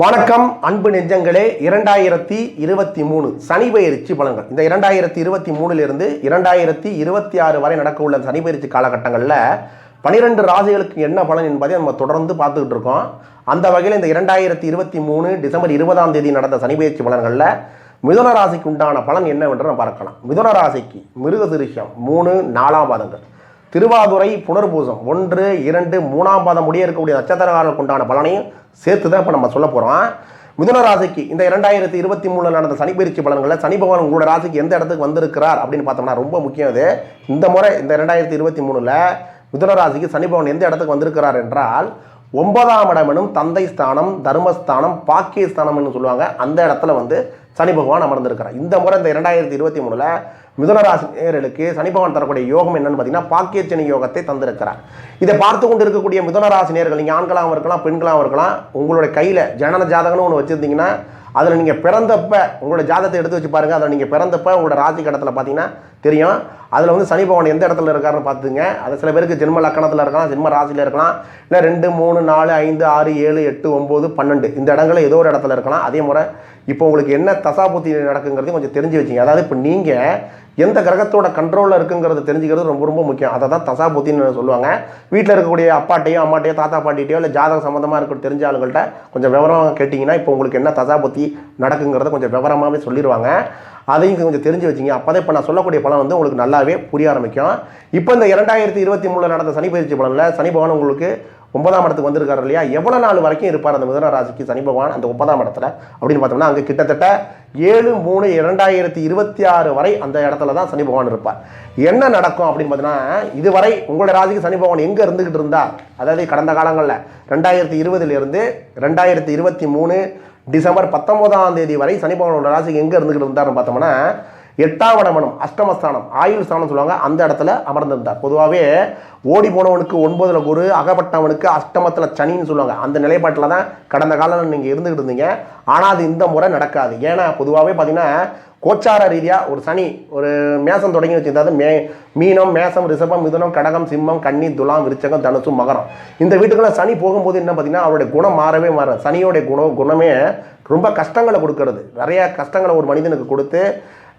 வணக்கம் அன்பு நெஞ்சங்களே. இரண்டாயிரத்தி இருபத்தி மூணு சனி பயிற்சி பலன்கள். இந்த இரண்டாயிரத்தி இருபத்தி மூணுலேருந்து இரண்டாயிரத்தி இருபத்தி ஆறு வரை நடக்க உள்ள சனி பயிற்சி காலகட்டங்களில் பனிரெண்டு ராசிகளுக்கு என்ன பலன் என்பதை நம்ம தொடர்ந்து பார்த்துக்கிட்டு இருக்கோம். அந்த வகையில் இந்த இரண்டாயிரத்தி இருபத்தி மூணு டிசம்பர் இருபதாம் தேதி நடந்த சனி பயிற்சி பலன்களில் மிதுன ராசிக்கு உண்டான பலன் என்னவென்று நம்ம பார்க்கலாம். மிதுன ராசிக்கு மிருக மூணு நாலாம் பாதங்கள். திருவாதுரை புனர்பூசம். ஒன்று இரண்டு மூணாம் பாதம் முடிய இருக்கக்கூடிய நட்சத்திரக்காரர்களுக்கு உண்டான பலனையும் சேர்த்து தான் இப்போ நம்ம சொல்ல போகிறோம் மிதுன ராசிக்கு இந்த இரண்டாயிரத்தி இருபத்தி மூணில் நடந்த சனி பயிற்சி பலன்களில் சனி பகவான் உங்களோட ராசிக்கு எந்த இடத்துக்கு வந்திருக்கிறார் அப்படின்னு பார்த்தோம்னா ரொம்ப முக்கியம் இது. இந்த முறை இந்த இரண்டாயிரத்தி இருபத்தி மூணில் மிதுன ராசிக்கு சனி பகவான் எந்த இடத்துக்கு வந்திருக்கிறார் என்றால் ஒன்பதாம் இடமெனும் தந்தை ஸ்தானம் தர்மஸ்தானம் பாக்கியஸ்தானம்னு சொல்லுவாங்க. அந்த இடத்துல வந்து சனி பகவான் அமர்ந்திருக்கிறார். இந்த முறை இந்த இரண்டாயிரத்தி இருபத்தி மூணில் மிதுனராசி நேர்களுக்கு சனி பகவான் தரக்கூடிய யோகம் என்னன்னு பார்த்தீங்கன்னா பாக்கியச்சனி யோகத்தை தந்திருக்கிறார். இதை பார்த்து கொண்டு இருக்கக்கூடிய மிதுனராசி நேர்கள் நீங்கள் ஆண்களாகவும் இருக்கலாம் பெண்களாகவும் இருக்கலாம் உங்களுடைய கையில் ஜனன ஜாதகம்னு ஒன்று வச்சுருந்தீங்கன்னா அதில் நீங்கள் பிறந்தப்ப உங்களோட ஜாதகத்தை எடுத்து வச்சு பாருங்கள் அதில் நீங்கள் பிறந்தப்ப உங்களோட ராசி கடத்தில் பார்த்தீங்கன்னா தெரியும். அதில் வந்து சனி பகவான் எந்த இடத்துல இருக்காருன்னு பார்த்துங்க. அது சில பேருக்கு ஜென்ம லக்கணத்தில் இருக்கலாம் ஜென்ம ராசியில் இருக்கலாம். இல்லை ரெண்டு மூணு நாலு ஐந்து ஆறு ஏழு எட்டு ஒம்பது பன்னெண்டு இந்த இடங்களில் ஏதோ ஒரு இடத்துல இருக்கலாம். அதே முறை இப்போ உங்களுக்கு என்ன தசாபுத்தி நடக்குங்கிறதையும் கொஞ்சம் தெரிஞ்சு வச்சுங்க. அதாவது இப்போ நீங்கள் எந்த கிரகத்தோட கண்ட்ரோலில் இருக்குங்கிறத தெரிஞ்சுக்கிறது ரொம்ப ரொம்ப முக்கியம். அதை தான் தசாபுத்தின்னு சொல்லுவாங்க. வீட்டில் இருக்கக்கூடிய அப்பாட்டையோ அம்மாட்டையோ தாத்தா பாட்டிகிட்டையோ இல்லை ஜாதக சம்மந்தமாக இருக்க தெரிஞ்ச ஆளுங்கள்ட்ட கொஞ்சம் விவரமாக கேட்டிங்கன்னா இப்போ உங்களுக்கு என்ன தசாபுத்தி நடக்குங்கிறத கொஞ்சம் விவரமாகவே சொல்லிடுவாங்க அதையும் கொஞ்சம் தெரிஞ்சு வச்சிங்க. அப்போ தான் இப்போ நான் சொல்லக்கூடிய பலன் வந்து உங்களுக்கு நல்லாவே புரிய ஆரம்பிக்கும். இப்போ இந்த இரண்டாயிரத்தி இருபத்தி மூணில் நடந்த சனி பயிற்சி பலனில் சனி பகவான் உங்களுக்கு ஒன்பதாம் இடத்துக்கு வந்திருக்காரு இல்லையா? எவ்வளோ நாள் வரைக்கும் இருப்பார் அந்த மிதுன ராசிக்கு சனி பகவான் அந்த ஒன்பதாம் இடத்துல? அப்படின்னு பார்த்தோம்னா அங்கே கிட்டத்தட்ட ஏழு மூணு இரண்டாயிரத்தி இருபத்தி ஆறு வரை அந்த இடத்துல தான் சனி பகவான் இருப்பார். என்ன நடக்கும் அப்படின்னு பார்த்தீங்கன்னா இதுவரை உங்களுடைய ராசிக்கு சனி பகவான் எங்கே இருந்துகிட்டு இருந்தா? அதாவது கடந்த காலங்களில் ரெண்டாயிரத்தி இருபதுலேருந்து ரெண்டாயிரத்தி இருபத்தி மூணு டிசம்பர் பத்தொன்பதாம் தேதி வரை சனி பகவானோட ராசிக்கு எங்கே இருந்துகிட்டு இருந்தாருன்னு பார்த்தோம்னா எட்டாம் இடமனம் அஷ்டமஸ்தானம் ஆயுள் ஸ்தானம் சொல்லுவாங்க அந்த இடத்துல அமர்ந்திருந்தார். பொதுவாகவே ஓடி போனவனுக்கு ஒன்பதுல குரு அகப்பட்டவனுக்கு அஷ்டமத்தில் சனின்னு சொல்லுவாங்க. அந்த நிலைப்பாட்டில் தான் கடந்த காலம் நீங்கள் இருந்துகிட்டு இருந்தீங்க. ஆனால் அது இந்த முறை நடக்காது. ஏன்னா பொதுவாகவே பார்த்தீங்கன்னா கோச்சார ரீதியாக ஒரு சனி ஒரு மேசம் தொடங்கி வச்சிருந்தா மே மீனம் மேசம் ரிஷபம் மிதுனம் கடகம் சிம்மம் கன்னி துலாம் விருச்சகம் தனுசு மகரம். இந்த வீட்டுக்குள்ள சனி போகும்போது என்ன பார்த்தீங்கன்னா அவருடைய குணம் மாறவே மாறும் சனியோடைய குணம் குணமே ரொம்ப கஷ்டங்களை கொடுக்கறது. நிறைய கஷ்டங்களை ஒரு மனிதனுக்கு கொடுத்து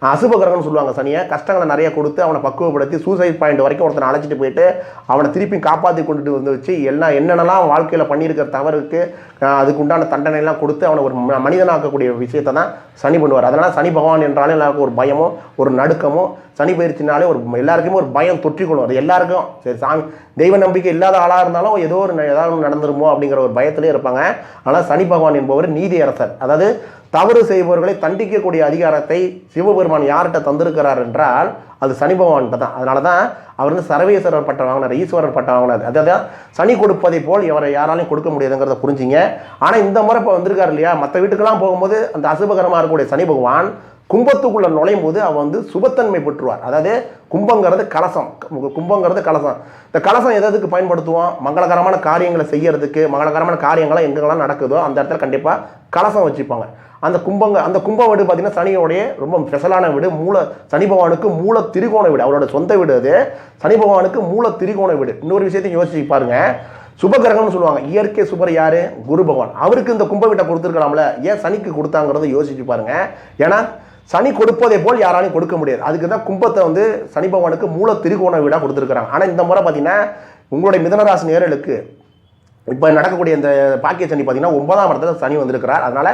அசுப கிரகம்னு சொல்லுவாங்க சனியை. கஷ்டங்களை நிறைய கொடுத்து அவனை பக்குவப்படுத்தி சூசைட் பாயிண்ட் வரைக்கும் ஒருத்தனை அழைச்சிட்டு போயிட்டு அவனை திருப்பி காப்பாற்றி கொண்டுட்டு வந்து வச்சு எல்லாம் என்னென்னலாம் வாழ்க்கையில் பண்ணியிருக்கிற தவறுக்கு அஹ், அதுக்கு உண்டான தண்டனைலாம் கொடுத்து அவனை ஒரு ம- மனிதனாக்கக்கூடிய விஷயத்தை தான் சனி பண்ணுவார். அதனால் சனி பகவான் என்றாலே எல்லாருக்கும் ஒரு பயமோ ஒரு நடுக்கமோ சனி பயிற்சினாலே ஒரு எல்லாருக்குமே ஒரு பயம் தொற்றிக்கொள்ளும். அது எல்லாருக்கும் சரி சாமி தெய்வ நம்பிக்கை இல்லாத ஆளாக இருந்தாலும் ஏதோ ஒரு ஏதாவது ஒன்று நடந்துருமோ அப்படிங்கிற ஒரு பயத்திலே இருப்பாங்க. ஆனால் சனி பகவான் என்பவர் நீதி அரசர் அதாவது தவறு செய்பவர்களை தண்டிக்கக்கூடிய அதிகாரத்தை சிவபெருமான் யார்கிட்ட தந்திருக்கிறார் என்றால் அது சனி பகவான்கிட்ட தான். அதனால தான் அவர் வந்து சர்வேஸ்வரர் பட்டம் வாங்கினார் ஈஸ்வரர் பட்டம் வாங்கினார். அதாவது சனி கொடுப்பதை போல் இவரை யாராலையும் கொடுக்க முடியாதுங்கிறத புரிஞ்சுங்க. ஆனால் இந்த முறை இப்போ வந்திருக்காரு இல்லையா? மற்ற வீட்டுக்கெல்லாம் போகும்போது அந்த அசுபகரமாக இருக்கக்கூடிய சனி பகவான் கும்பத்துக்குள்ளே நுழையும் போது அவன் வந்து சுபத்தன்மை பெற்றுவார். அதாவது கும்பங்கிறது கலசம். கும்பங்கிறது கலசம். இந்த கலசம் எதுக்கு பயன்படுத்துவோம்? மங்களகரமான காரியங்களை செய்யறதுக்கு மங்களகரமான காரியங்களை எங்கெல்லாம் நடக்குதோ அந்த இடத்துல கண்டிப்பாக கலசம் வச்சுப்பாங்க. அந்த கும்பங்க அந்த கும்ப வீடு பார்த்தீங்கன்னா சனியோடைய ரொம்ப ஸ்பெஷலான வீடு. மூல சனி பகவானுக்கு மூல திரிகோண வீடு. அவரோட சொந்த வீடு அது. சனி பகவானுக்கு மூல திரிகோண வீடு. இன்னொரு விஷயத்தையும் யோசிச்சு பாருங்க. சுபகிரகம்னு சொல்லுவாங்க. இயற்கை சுபர் யாரு? குரு பகவான். அவருக்கு இந்த கும்ப வீட்டை கொடுத்துருக்கலாம்ல. ஏன் சனிக்கு கொடுத்தாங்கிறத யோசிச்சு பாருங்க. ஏன்னா சனி கொடுப்பதை போல் யாராலையும் கொடுக்க முடியாது. அதுக்கு தான் கும்பத்தை வந்து சனி பகவானுக்கு மூல திருகோண வீடாக கொடுத்துருக்குறாங்க. ஆனால் இந்த முறை பார்த்தீங்கன்னா உங்களுடைய மிதனராசி நேரலுக்கு இப்போ நடக்கக்கூடிய இந்த பாக்கிய சனி பார்த்தீங்கன்னா ஒன்பதாம் இடத்துல சனி வந்திருக்கிறார். அதனால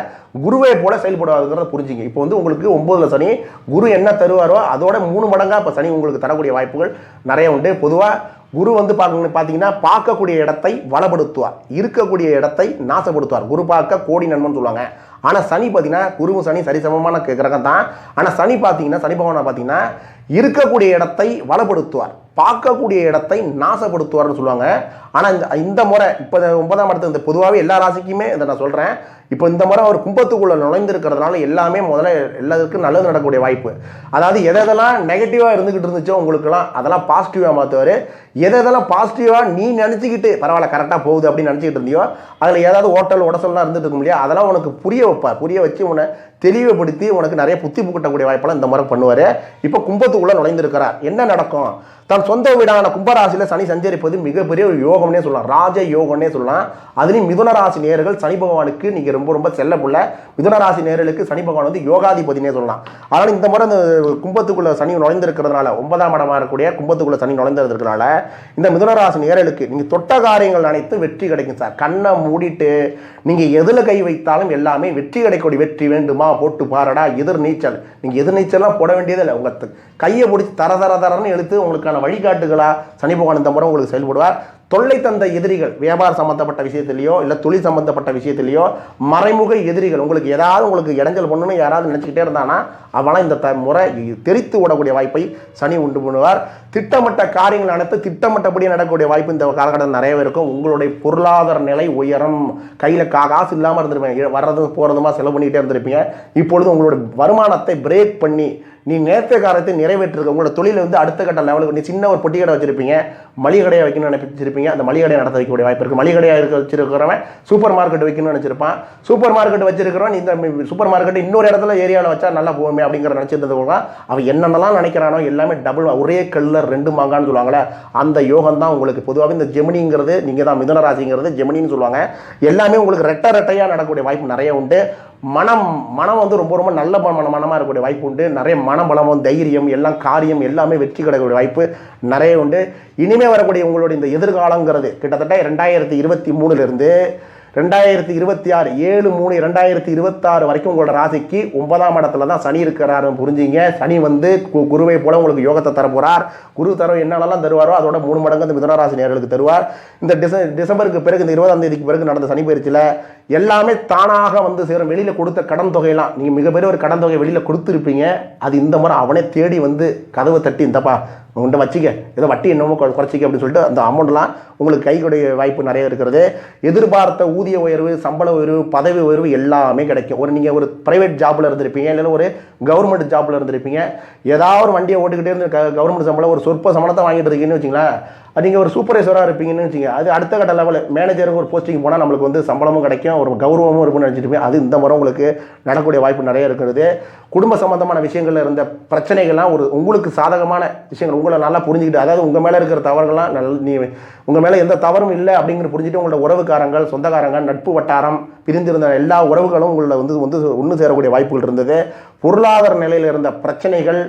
குருவை போல செயல்படுவாருங்கிறத புரிஞ்சுங்க. இப்போ வந்து உங்களுக்கு ஒன்பதுல சனி குரு என்ன தருவாரோ அதோட மூணு மடங்காக இப்போ சனி உங்களுக்கு தரக்கூடிய வாய்ப்புகள் நிறைய உண்டு. பொதுவாக குரு வந்து பார்க்க பார்த்தீங்கன்னா பார்க்கக்கூடிய இடத்தை வளப்படுத்துவார். இருக்கக்கூடிய இடத்தை நாசப்படுத்துவார். குரு பார்க்க கோடி நன்மன் சொல்லுவாங்க. ஆனால் சனி பார்த்தீங்கன்னா குருவும் சனி சரிசமமான கிரகம் தான். ஆனால் சனி பார்த்தீங்கன்னா சனி பகவானை பார்த்தீங்கன்னா இருக்கக்கூடிய இடத்தை வளப்படுத்துவார். பார்க்கக்கூடிய இடத்தை நாசப்படுத்துவார்னு சொல்லுவாங்க. ஆனால் இந்த இந்த முறை இப்போ ஒன்பதாம் இடத்து இந்த பொதுவாகவே எல்லா ராசிக்குமே இதை நான் சொல்கிறேன் இப்போ இந்த முறை அவர் கும்பத்துக்குள்ளே நுழைந்திருக்கிறதுனால எல்லாமே முதல்ல எல்லாத்துக்கும் நல்லது நடக்கக்கூடிய வாய்ப்பு. அதாவது எதை எதெல்லாம் நெகட்டிவாக இருந்துக்கிட்டு இருந்துச்சோ உங்களுக்குலாம் அதெல்லாம் பாசிட்டிவாக மாற்றுவார் எதை எதெல்லாம் பாசிட்டிவாக நீ நினச்சிக்கிட்டு பரவாயில்ல கரெக்டாக போகுது அப்படின்னு நினச்சிக்கிட்டு இருந்தியோ அதில் ஏதாவது ஓட்டல் உடசல்லாம் இருந்துட்டு இருக்கும் இல்லையா அதெல்லாம் உனக்கு புரிய வைப்பார் புரிய வச்சு உன்னை தெளிவுபடுத்தி உனக்கு நிறைய புத்தி புக்கட்டக்கூடிய வாய்ப்பெல்லாம் இந்த முறை பண்ணுவார். இப்போ கும்பத்துக்குள்ளே நுழைந்திருக்கிறார். என்ன நடக்கும்? தன் சொந்த வீடான கும்பராசியில் சனி சஞ்சரிப்பது மிகப்பெரிய ஒரு யோகம்னே சொல்லலாம். ராஜ யோகம்னே சொல்லலாம். அதுலேயும் மிதுன ராசி நேர்கள் சனி பகவானுக்கு நீங்கள் ரொம்ப ரொம்ப ரொம்ப செல்ல புள்ள மிதுனராசி நேர்களுக்கு சனி பகவான் வந்து யோகாதிபதினே சொல்லலாம். அதனால் இந்த முறை அந்த கும்பத்துக்குள்ள சனி நுழைந்திருக்கிறதுனால ஒன்பதாம் இடமா இருக்கக்கூடிய கும்பத்துக்குள்ள சனி நுழைந்திருக்கிறதுனால இந்த மிதுனராசி நேர்களுக்கு நீங்கள் தொட்ட காரியங்கள் அனைத்தும் வெற்றி கிடைக்கும் சார். கண்ணை மூடிட்டு நீங்கள் எதில் கை வைத்தாலும் எல்லாமே வெற்றி கிடைக்கக்கூடிய வெற்றி வேண்டுமா? போட்டு பாருடா எதிர் நீச்சல். நீங்கள் எதிர் நீச்சல்லாம் போட வேண்டியதில்லை. உங்கள் கையை பிடிச்சி தர தர தரன்னு எழுத்து உங்களுக்கான வழிகாட்டுகளாக சனி பகவான் இந்த முறை உங்களுக்கு செயல்படுவார். தொல்லை தந்த எதிரிகள் வியாபார சம்பந்தப்பட்ட விஷயத்திலையோ இல்லை தொழில் சம்பந்தப்பட்ட விஷயத்திலையோ மறைமுக எதிரிகள் உங்களுக்கு ஏதாவது உங்களுக்கு இடைஞ்சல் பண்ணணும்னு யாராவது நினச்சிக்கிட்டே இருந்தானா அவனால் இந்த த முறை தெரித்து விடக்கூடிய வாய்ப்பை சனி உண்டு பண்ணுவார். திட்டமிட்ட காரியங்கள் அனைத்து திட்டமிட்டபடி நடக்கக்கூடிய வாய்ப்பு இந்த காலகட்டம் நிறையவே இருக்கும். உங்களுடைய பொருளாதார நிலை உயரம். கையில் கா காசு இல்லாமல் இருந்திருப்பீங்க. வர்றதும் போகிறதுமா செலவு பண்ணிக்கிட்டே இருந்திருப்பீங்க. இப்பொழுது உங்களுடைய வருமானத்தை பிரேக் பண்ணி நீ நேர்த்த காரியத்தை நிறைவேற்றிருக்க உங்களோட தொழில் வந்து அடுத்த கட்ட லெவலுக்கு நீ சின்ன ஒரு பொட்டி கடை வச்சிருப்பீங்க. மளிகை கடையை வைக்கணும்னு நினைச்சிருப்பீங்க. அந்த மளிகை கடையை நடத்த வைக்கக்கூடிய வாய்ப்பு இருக்குது மளிகை கடையாக இருக்க வச்சிருக்கிறவன் சூப்பர் மார்க்கெட் வைக்கணும்னு நினச்சிருப்பான். சூப்பர் மார்க்கெட் வச்சிருக்கிறவன் இந்த சூப்பர் மார்க்கெட் இன்னொரு இடத்துல ஏரியாவில் வச்சா நல்லா போகுமே அப்படிங்கிற நினச்சிருந்தது கூட அவன் என்னென்னலாம் நினைக்கிறானோ எல்லாமே டபுள் ஒரே கல்லில் ரெண்டு மாங்கான்னு சொல்லுவாங்களே அந்த யோகம் தான் உங்களுக்கு பொதுவாக இந்த ஜெமினிங்கிறது நீங்கள் தான் மிதனராசிங்கிறது ஜெமினின்னு சொல்லுவாங்க. எல்லாமே உங்களுக்கு ரெட்டை ரெட்டையாக நடக்கக்கூடிய வாய்ப்பு நிறைய உண்டு. மனம் மனம் வந்து ரொம்ப ரொம்ப நல்ல மன மனமாக இருக்கக்கூடிய வாய்ப்பு உண்டு. நிறைய மனபலமும் தைரியம் எல்லாம் காரியம் எல்லாமே வெற்றி கிடைக்கக்கூடிய வாய்ப்பு நிறைய உண்டு. இனிமேல் வரக்கூடிய உங்களுடைய இந்த எதிர்காலங்கிறது கிட்டத்தட்ட ரெண்டாயிரத்தி இருபத்தி மூணுலேருந்து ரெண்டாயிரத்தி இருபத்தி ஆறு ஏழு மூணு ரெண்டாயிரத்தி இருபத்தாறு வரைக்கும் உங்களோட ராசிக்கு ஒன்பதாம் இடத்துல தான் சனி இருக்கிறாரு புரிஞ்சிங்க. சனி வந்து கு- குருவை போல உங்களுக்கு யோகத்தை தர போகிறார் குரு தர என்னென்னலாம் தருவாரோ அதோட மூணு மடங்கு இந்த மிதனராசி நேர்களுக்கு தருவார். இந்த டிச டிசம்பருக்கு பிறகு இந்த இருபதாம் தேதிக்கு பிறகு நடந்த சனி பயிற்சியில் எல்லாமே தானாக வந்து சேரும். வெளியில் கொடுத்த கடன் தொகையெல்லாம் நீங்கள் மிகப்பெரிய ஒரு கடன் தொகை வெளியில் கொடுத்துருப்பீங்க. அது இந்த முறை அவனே தேடி வந்து கதவை தட்டி இந்தப்பா உங்கள்கிட்ட வச்சிக்க. ஏதோ வட்டி என்னமோ குறைச்சிக்க அப்படின்னு சொல்லிட்டு அந்த அமௌண்ட்லாம் உங்களுக்கு கைக்குடைய வாய்ப்பு நிறைய இருக்கிறது. எதிர்பார்த்த ஊதிய உயர்வு சம்பள உயர்வு பதவி உயர்வு எல்லாமே கிடைக்கும். ஒரு நீங்கள் ஒரு ப்ரைவேட் ஜாப்பில் இருந்திருப்பீங்க இல்லைன்னா ஒரு கவர்மெண்ட் ஜாப்பில் இருந்திருப்பீங்க. ஏதாவது ஒரு வண்டியை ஓட்டுக்கிட்டே இருந்து கவர்மெண்ட் சம்பளம் ஒரு சொற்ப சம்பளத்தை வாங்கிட்டு இருக்கீங்கன்னு வச்சிங்களேன் நீங்கள் ஒரு சூப்பர்வைசராக இருப்பீங்கன்னு வச்சுங்க அது அடுத்த கட்ட லெவலில் மேனேஜருக்கு ஒரு போஸ்டிங் போனால் நம்மளுக்கு வந்து சம்பளமும் கிடைக்கும் ஒரு கௌரவமும் இருக்கும்னு நினச்சிட்டு அது இந்த முறை உங்களுக்கு நடக்கக்கூடிய வாய்ப்பு நிறைய இருக்கிறது. குடும்ப சம்பந்தமான விஷயங்களில் இருந்த பிரச்சனைகள்லாம் ஒரு உங்களுக்கு சாதகமான விஷயங்கள் உங்களை நல்லா புரிஞ்சுக்கிட்டு அதாவது உங்கள் மேலே இருக்கிற தவறுகள்லாம் நல்ல நீ உங்கள் மேலே எந்த தவறும் இல்லை அப்படிங்கிற புரிஞ்சுட்டு உங்களோட உறவுக்காரங்கள் சொந்தக்காரங்க நட்பு வட்டாரம் பிரிந்திருந்த எல்லா உறவுகளும் உங்களை வந்து வந்து ஒன்று சேரக்கூடிய வாய்ப்புகள் இருந்தது. பொருளாதார நிலையில் இருந்த பிரச்சனைகள்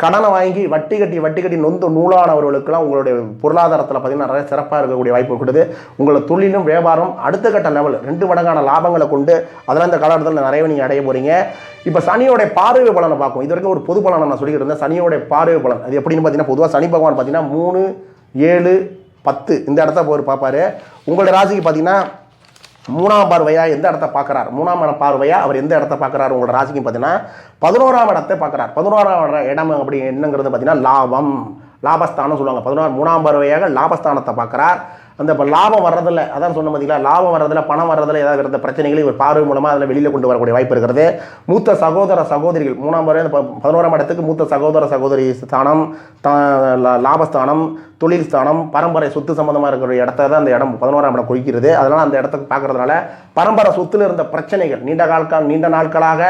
கடனை வாங்கி வட்டி கட்டி வட்டி கட்டி நொந்து நூலானவர்களுக்கெல்லாம் உங்களுடைய பொருளாதாரத்தில் பார்த்தீங்கன்னா நிறைய சிறப்பாக இருக்கக்கூடிய வாய்ப்பு கொடுக்குது. உங்களோட தொழிலும் வியாபாரம் அடுத்த கட்ட லெவல் ரெண்டு மடங்கான லாபங்களை கொண்டு அதெல்லாம் இந்த காலகட்டத்தில் நிறைய நீங்கள் அடைய போகிறீங்க இப்போ சனியோட பார்வை பலனை பார்க்கும் இது வரைக்கும் ஒரு பொது பலனை நான் சொல்லிக்கிட்டு இருந்தேன். பார்வை பலன். அது எப்படின்னு பார்த்தீங்கன்னா பொதுவாக சனி பகவான் பார்த்தீங்கன்னா மூணு ஏழு பத்து இந்த இடத்த போய் பார்ப்பாரு உங்களுடைய ராசிக்கு பார்த்தீங்கன்னா மூணாம் பார்வையாக எந்த இடத்த பார்க்குறார்? மூணாம் இடம் பார்வையாக அவர் எந்த இடத்த பார்க்குறாரு? உங்களோட ராசிக்கு பார்த்தீங்கன்னா பதினோராம் இடத்தை பார்க்குறார். பதினோராம் இடம் அப்படி என்னங்கிறது பார்த்தீங்கன்னா லாபம். லாபஸ்தானம் சொல்லுவாங்க. பதினோரு மூணாம் பார்வையாக லாபஸ்தானத்தை பார்க்குறார். அந்த இப்போ லாபம் வர்றதில்ல. அதான் சொன்ன பார்த்தீங்களா லாபம் வர்றதில்ல பணம் வர்றதில்ல ஏதாவது இருந்த பிரச்சனைகளை இவர் பார்வை மூலமாக அதில் வெளியில் கொண்டு வரக்கூடிய வாய்ப்பு இருக்கிறது. மூத்த சகோதர சகோதரிகள் மூணாம் பார்வை ப- பதினோராம் இடத்துக்கு மூத்த சகோதர சகோதரி ஸ்தானம் லாபஸ்தானம் தொழில் ஸ்தானம் பரம்பரை சொத்து சம்மந்தமாக இருக்கிற இடத்த தான் அந்த இடம் பதினோராம் இடம் குறிக்கிறது. அதனால் அந்த இடத்துக்கு பார்க்கறதுனால பரம்பரை சொத்துல இருந்த பிரச்சனைகள் நீண்ட காலக்கால் நீண்ட நாட்களாக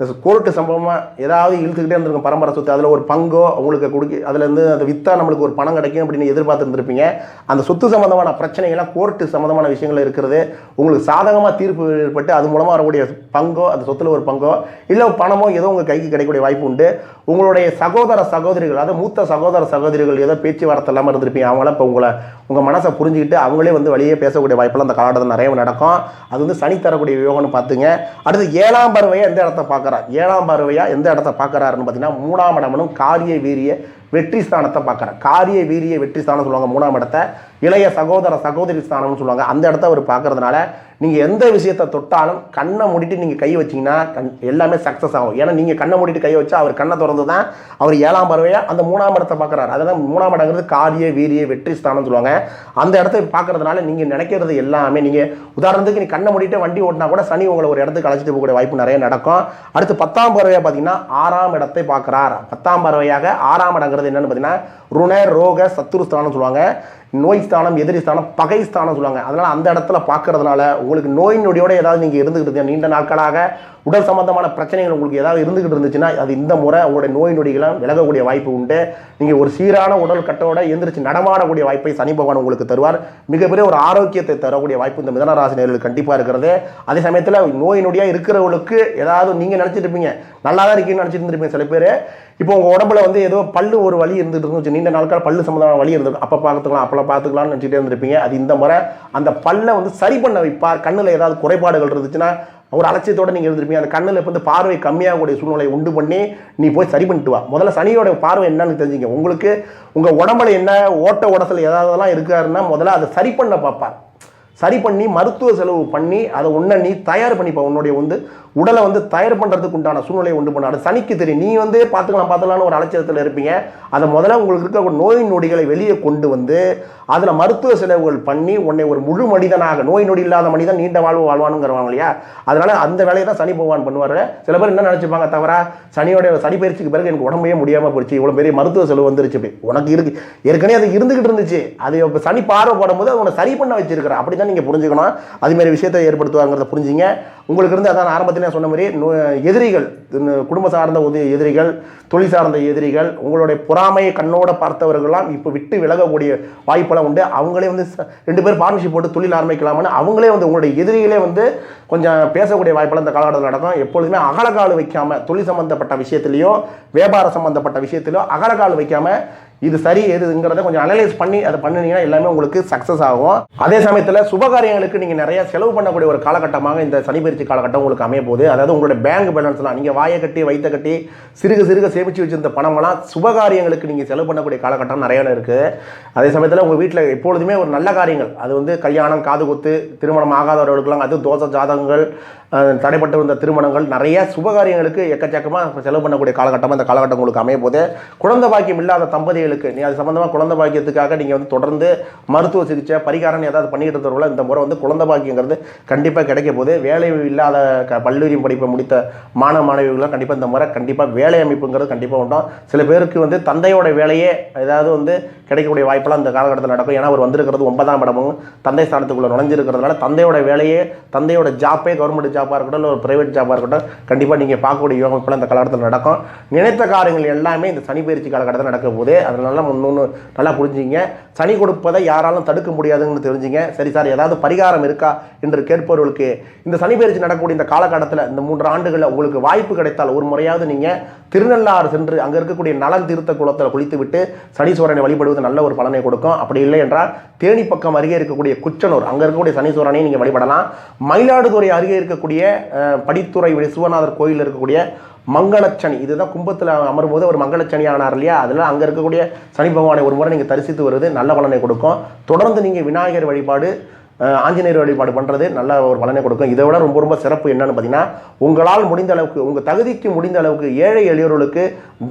இந்த கோர்ட்டு சம்பவமாக ஏதாவது இழுத்துக்கிட்டே இருந்திருக்கும் பரம்பரை சொத்து. அதில் ஒரு பங்கோ உங்களுக்கு கொடுக்க அதுலேருந்து அந்த விற்றா நம்மளுக்கு ஒரு பணம் கிடைக்கும் அப்படின்னு எதிர்பார்த்துருந்துருப்பீங்க. அந்த சொத்து சம்பந்தமான பிரச்சனைகள்லாம் கோர்ட்டு சம்பந்தமான விஷயங்கள் இருக்கிறது. உங்களுக்கு சாதகமாக தீர்ப்பு ஏற்பட்டு அது மூலமாக வரக்கூடிய பங்கோ அந்த சொத்துல ஒரு பங்கோ இல்லை பணமோ ஏதோ உங்கள் கைக்கு கிடைக்கக்கூடிய வாய்ப்பு உண்டு. உங்களுடைய சகோதர சகோதரிகள் அதாவது மூத்த சகோதர சகோதரிகள் ஏதோ பேச்சுவார்த்தை இல்லாமல் இருந்திருப்பீங்க. அவங்களாம் இப்போ உங்களை உங்கள் மனசை புரிஞ்சுக்கிட்டு அவங்களே வந்து வழியே பேசக்கூடிய வாய்ப்பெல்லாம் அந்த காலகட்டத்தில் நிறைய நடக்கும். அது வந்து சனி தரக்கூடிய யோகம்னு பார்த்துங்க. அடுத்து ஏழாம் பறவையை எந்த இடத்த பார்க்குறார். ஏழாம் பார்வையாக எந்த இடத்த பார்க்குறாருன்னு பார்த்தீங்கன்னா மூணாம் இடமனும் காரிய வீரிய வெற்றி ஸ்தானத்தை பார்க்குறார். காரிய வீரிய வெற்றி ஸ்தானம் சொல்லுவாங்க மூணாம் இடத்த. இளைய சகோதர சகோதரி ஸ்தானம்னு சொல்லுவாங்க. அந்த இடத்த அவர் பார்க்கறதுனால நீங்கள் எந்த விஷயத்தை தொட்டாலும் கண்ணை மூடிட்டு நீங்கள் கை வச்சீங்கன்னா கண் எல்லாமே சக்ஸஸ் ஆகும். ஏன்னா நீங்கள் கண்ணை மூடிட்டு கை வச்சா அவர் கண்ணை திறந்து தான் அவர் ஏழாம் பறவையாக அந்த மூணாம் இடத்தை பார்க்குறாரு. அதெல்லாம் மூணாம் இடங்கிறது காரிய வீரிய வெற்றி ஸ்தானம் சொல்லுவாங்க. அந்த இடத்த பார்க்கறதுனால நீங்கள் நினைக்கிறது எல்லாமே நீங்கள் உதாரணத்துக்கு நீ கண்ணை மூடிட்டு வண்டி ஓட்டினா கூட சனி உங்களை ஒரு இடத்துக்கு அழைச்சிட்டு போகக்கூடிய வாய்ப்பு நிறைய நடக்கும். அடுத்து பத்தாம் பறவையாக பார்த்தீங்கன்னா ஆறாம் இடத்தை பார்க்குறார். பத்தாம் பறவையாக ஆறாம் இடங்கிறது என்னென்னு பார்த்தீங்கன்னா ருண ரோக சத்துரு ஸ்தானம் சொல்லுவாங்க. நோய் ஸ்தானம் எதிரி ஸ்தானம் பகை ஸ்தானம் சொல்லுவாங்க. அதனால் அந்த இடத்துல பார்க்கறதுனால உங்களுக்கு நோய் நொடியோட ஏதாவது நீங்கள் இருந்துக்கிட்டு நீண்ட நாட்களாக உடல் சம்பந்தமான பிரச்சனைகள் உங்களுக்கு ஏதாவது இருந்துக்கிட்டு இருந்துச்சுன்னா அது இந்த முறை உங்களுடைய நோய் நொடிகளும் விலகக்கூடிய வாய்ப்பு உண்டு. நீங்கள் ஒரு சீரான உடல் கட்டோட எந்திரிச்சு நடமாடக்கூடிய வாய்ப்பை சனி பகவான் உங்களுக்கு தருவார். மிகப்பெரிய ஒரு ஆரோக்கியத்தை தரக்கூடிய வாய்ப்பு இந்த மிதனராசி நேர்களுக்கு கண்டிப்பாக இருக்கிறது. அதே சமயத்தில் நோய் நொடியாக இருக்கிறவங்களுக்கு ஏதாவது நீங்கள் நினச்சிட்டு இருப்பீங்க நல்லா தான் இருக்கீங்கன்னு நினச்சிட்டு இருந்திருப்பீங்க சில பேர். இப்போ உங்கள் உடம்புல வந்து ஏதோ பல்லு ஒரு வழி இருந்துட்டு இருந்துச்சு. நீண்ட நாட்கள் பல்லு சம்மந்தமான வழி இருந்திருக்கும் அப்போ பார்த்துக்கலாம் அப்பெல்லாம் பார்த்துக்கலாம்னு நினச்சிட்டே இருந்திருப்பீங்க. அது இந்த முறை அந்த பல்லை வந்து சரி பண்ண வைப்பார். கண்ணில் ஏதாவது குறைபாடுகள் இருந்துச்சுன்னா ஒரு அலட்சியத்தோட நீங்கள் இருந்திருப்பீங்க. அந்த கண்ணில் இப்போ வந்து பார்வை கம்மியாகக்கூடிய சூழ்நிலையை உண்டு பண்ணி நீ போய் சரி பண்ணிட்டு வா. முதல்ல சனியோட பார்வை என்னன்னு தெரிஞ்சுங்க. உங்களுக்கு உங்கள் உடம்புல என்ன ஓட்ட உடசல் ஏதாவதெல்லாம் இருக்காருன்னா முதல்ல அதை சரி பண்ண பார்ப்பார். சரி பண்ணி மருத்துவ செலவு பண்ணி அதை உன்னை நீ தயார் பண்ணிப்பா. உன்னுடைய வந்து உடலை வந்து தயார் பண்ணுறதுக்கு உண்டான சூழ்நிலையை உண்டு பண்ண. அது சனிக்கு தெரியும். நீ வந்து பார்த்துக்கலாம் பார்த்துக்கலாம்னு ஒரு அலட்சியத்தில் இருப்பீங்க. அதை முதல்ல உங்களுக்கு இருக்க நோய் நொடிகளை வெளியே கொண்டு வந்து அதில் மருத்துவ செலவுகள் பண்ணி உன்னை ஒரு முழு மனிதனாக நோய் நொடி இல்லாத மனிதன் நீண்ட வாழ்வு வாழ்வானுங்கிறவாங்க இல்லையா? அதனால அந்த வேலையை தான் சனி பகவான் பண்ணுவார். சில பேர் என்ன நினச்சிப்பாங்க தவிர சனியோட சனி பயிற்சிக்கு பிறகு எனக்கு உடம்பே முடியாமல் போச்சு. இவ்வளோ பெரிய மருத்துவ செலவு வந்துருச்சு. உனக்கு இருக்கு. ஏற்கனவே அது இருந்துகிட்டு இருந்துச்சு. அது இப்போ சனி பார்வை போடும்போது அதை உன்னை சரி பண்ண வச்சிருக்கிறேன் அப்படி தான் நீங்கள் புரிஞ்சுக்கணும். அதுமாரி விஷயத்தை ஏற்படுத்துவாங்கிறத புரிஞ்சுங்க. உங்களுக்கு இருந்து அதான் ஆரம்பத்தில் நான் சொன்ன மாதிரி எதிரிகள் குடும்ப சார்ந்த உதவி எதிரிகள் தொழில் சார்ந்த எதிரிகள் உங்களுடைய பொறாமையை கண்ணோட பார்த்தவர்கள்லாம் இப்போ விட்டு விலகக்கூடிய வாய்ப்பெல்லாம் உண்டு. அவங்களே வந்து ச- ரெண்டு பேர் பார்ட்னர்ஷிப் போட்டு தொழில் ஆரம்பிக்கலாம்னு அவங்களே வந்து உங்களுடைய எதிரிகளே வந்து கொஞ்சம் பேசக்கூடிய வாய்ப்பெல்லாம் இந்த காலகட்டத்தில் நடக்கும். எப்பொழுதுமே அகலக்கால் வைக்காமல் தொழில் சம்பந்தப்பட்ட விஷயத்திலையோ வியாபார சம்பந்தப்பட்ட விஷயத்திலையோ அகலக்கால் வைக்காம இது சரி எதுங்கிறத கொஞ்சம் அனலைஸ் பண்ணி அதை பண்ணினீங்கன்னா எல்லாமே உங்களுக்கு சக்ஸஸ் ஆகும். அதே சமயத்தில் சுபகாரியங்களுக்கு நீங்கள் நிறைய செலவு பண்ணக்கூடிய ஒரு காலகட்டமாக இந்த சனிப்பயிற்சி காலகட்டம் உங்களுக்கு அமைய போகுது. அதாவது உங்களுடைய பேங்க் பேலன்ஸ்லாம் நீங்கள் வாயை கட்டி வைத்த கட்டி சிறுக சிறுக சேமித்து வச்சிருந்த பணமெல்லாம் சுபகாரியங்களுக்கு நீங்கள் செலவு பண்ணக்கூடிய காலகட்டம் நிறைய இருக்குது அதே சமயத்தில் உங்கள் வீட்டில் எப்பொழுதுமே ஒரு நல்ல காரியங்கள். அது வந்து கல்யாணம் காது குத்து திருமணம் ஆகாதவர்களுக்கெல்லாம் அது தோசை ஜாதகங்கள் தடைப்பட்டு வந்த திருமணங்கள் நிறைய சுபகாரியங்களுக்கு எக்கச்சக்கமாக செலவு பண்ணக்கூடிய காலகட்டமாக இந்த காலகட்டம் உங்களுக்கு அமைய போது குழந்தை பாக்கியம் இல்லாத தம்பதிகளுக்கு நீ அது சம்மந்தமாக குழந்தை பாக்கியத்துக்காக நீங்கள் வந்து தொடர்ந்து மருத்துவ சிகிச்சை பரிகாரம் ஏதாவது பண்ணிட்டு இருக்கிறவங்கள இந்த முறை வந்து குழந்தை பாக்கியங்கிறது கண்டிப்பாக கிடைக்க போது வேலை இல்லாத க பல்லூரி படிப்பை முடித்த மாணவ மாணவிகள்லாம் கண்டிப்பாக இந்த முறை கண்டிப்பாக வேலை அமைப்புங்கிறது கண்டிப்பாக உண்டும் சில பேருக்கு வந்து தந்தையோட வேலையே ஏதாவது வந்து கிடைக்கக்கூடிய வாய்ப்பெல்லாம் இந்த காலகட்டத்தில் நடக்கும். ஏன்னா அவர் வந்திருக்கிறது ஒன்பதாம் இடமும் தந்தை ஸ்தானத்துக்குள்ளே நுழைஞ்சிருக்கிறதுனால தந்தையோட வேலையே தந்தையோட ஜாப்பே கவர்மெண்ட் ஜாப்பாக இருக்கட்டும் இல்லை ஒரு பிரைவேட் ஜாப்பாக இருக்கட்டும் கண்டிப்பாக நீங்கள் பார்க்கக்கூடிய யோகம் இந்த காலகட்டத்தில் நடக்கும். நினைத்த காரியங்கள் எல்லாமே இந்த சனி பயிற்சி காலகட்டத்தில் நடக்க போது அதனால முன்னொன்று நல்லா புரிஞ்சுங்க. சனி கொடுப்பதை யாராலும் தடுக்க முடியாதுன்னு தெரிஞ்சுங்க. சரி சார் ஏதாவது பரிகாரம் இருக்கா என்று கேட்பவர்களுக்கு இந்த சனி பயிற்சி நடக்கக்கூடிய இந்த காலகட்டத்தில் இந்த மூன்று ஆண்டுகளில் உங்களுக்கு வாய்ப்பு கிடைத்தால் ஒரு முறையாவது நீங்கள் திருநள்ளாறு சென்று அங்கே இருக்கக்கூடிய நலன் திருத்த குளத்தில் குளித்து விட்டு சனீஸ்வரனை வழிபடுவது நல்ல ஒரு பலனை கொடுக்கும். அப்படி இல்லை என்றால் தேனி பக்கம் அருகே இருக்கக்கூடிய குச்சனூர் அங்கே இருக்கக்கூடிய சனீஸ்வரனை நீங்கள் வழிபடலாம். மயிலாடுதுறை அருகே இருக்கக்கூடிய படித்துறை சிவநாதர் கோயிலில் இருக்கக்கூடிய மங்களச்சனி இதுதான் கும்பத்தில் அமரும்போது ஒரு மங்களச்சனி ஆனார் இல்லையா? அதில் அங்கே இருக்கக்கூடிய சனி பகவானை ஒரு முறை நீங்கள் தரிசித்து வருவது நல்ல பலனை கொடுக்கும். தொடர்ந்து நீங்கள் விநாயகர் வழிபாடு ஆஞ்சநேயர் வழிபாடு பண்ணுறது நல்ல ஒரு பலனை கொடுக்கும். இதை விட ரொம்ப ரொம்ப சிறப்பு என்னன்னு பார்த்தீங்கன்னா உங்களால் முடிந்த அளவுக்கு உங்கள் தகுதிக்கு முடிந்த அளவுக்கு ஏழை எளியோர்களுக்கு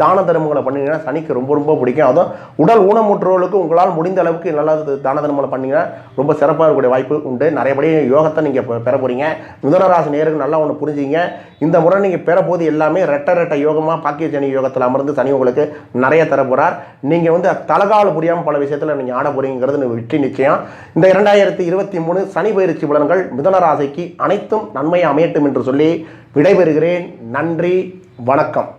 தான தர்மங்களை பண்ணீங்கன்னா சனிக்கு ரொம்ப ரொம்ப பிடிக்கும். அதுவும் உடல் ஊனமுற்றவர்களுக்கு உங்களால் முடிந்த அளவுக்கு நல்லா தான தர்மங்களை பண்ணீங்கன்னா ரொம்ப சிறப்பாக இருக்கக்கூடிய வாய்ப்பு உண்டு. நிறையபடி யோகத்தை நீங்கள் பெற போகிறீங்க மிதனராசி நேருக்கு நல்லா ஒன்று புரிஞ்சுங்க இந்த முறை நீங்கள் பெற எல்லாமே ரெட்ட ரெட்ட யோகமாக பாக்கிய சனி யோகத்தில் அமர்ந்து சனி உங்களுக்கு நிறைய தர போகிறார் நீங்கள் வந்து தலகால் புரியாமல் பல விஷயத்தில் நீங்கள் ஆட போகிறீங்கிறது வெற்றி நிச்சயம். இந்த இரண்டாயிரத்தி இருபத்தி மூணு சனி பயிற்சி பலன்கள் மிதுன ராசிக்கு அனைத்தும் நன்மை அமையட்டும் என்று சொல்லி விடைபெறுகிறேன். நன்றி வணக்கம்.